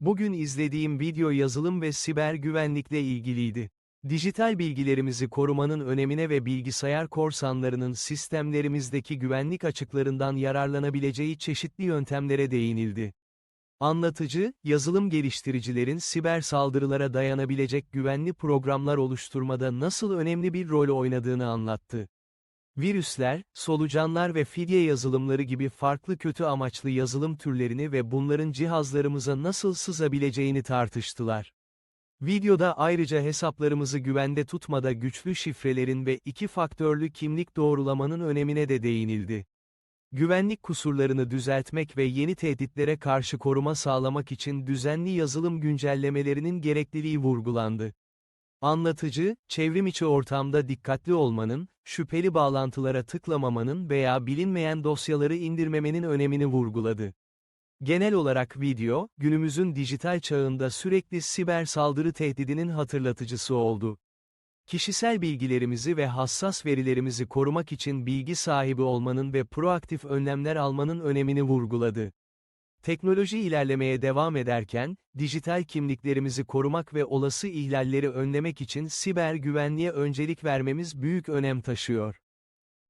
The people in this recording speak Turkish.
Bugün izlediğim video yazılım ve siber güvenlikle ilgiliydi. Dijital bilgilerimizi korumanın önemine ve bilgisayar korsanlarının sistemlerimizdeki güvenlik açıklarından yararlanabileceği çeşitli yöntemlere değinildi. Anlatıcı, yazılım geliştiricilerin siber saldırılara dayanabilecek güvenli programlar oluşturmada nasıl önemli bir rol oynadığını anlattı. Virüsler, solucanlar ve fidye yazılımları gibi farklı kötü amaçlı yazılım türlerini ve bunların cihazlarımıza nasıl sızabileceğini tartıştılar. Videoda ayrıca hesaplarımızı güvende tutmada güçlü şifrelerin ve iki faktörlü kimlik doğrulamanın önemine de değinildi. Güvenlik kusurlarını düzeltmek ve yeni tehditlere karşı koruma sağlamak için düzenli yazılım güncellemelerinin gerekliliği vurgulandı. Anlatıcı, çevrimiçi ortamda dikkatli olmanın, şüpheli bağlantılara tıklamamanın veya bilinmeyen dosyaları indirmemenin önemini vurguladı. Genel olarak video, günümüzün dijital çağında sürekli siber saldırı tehdidinin hatırlatıcısı oldu. Kişisel bilgilerimizi ve hassas verilerimizi korumak için bilgi sahibi olmanın ve proaktif önlemler almanın önemini vurguladı. Teknoloji ilerlemeye devam ederken, dijital kimliklerimizi korumak ve olası ihlalleri önlemek için siber güvenliğe öncelik vermemiz büyük önem taşıyor.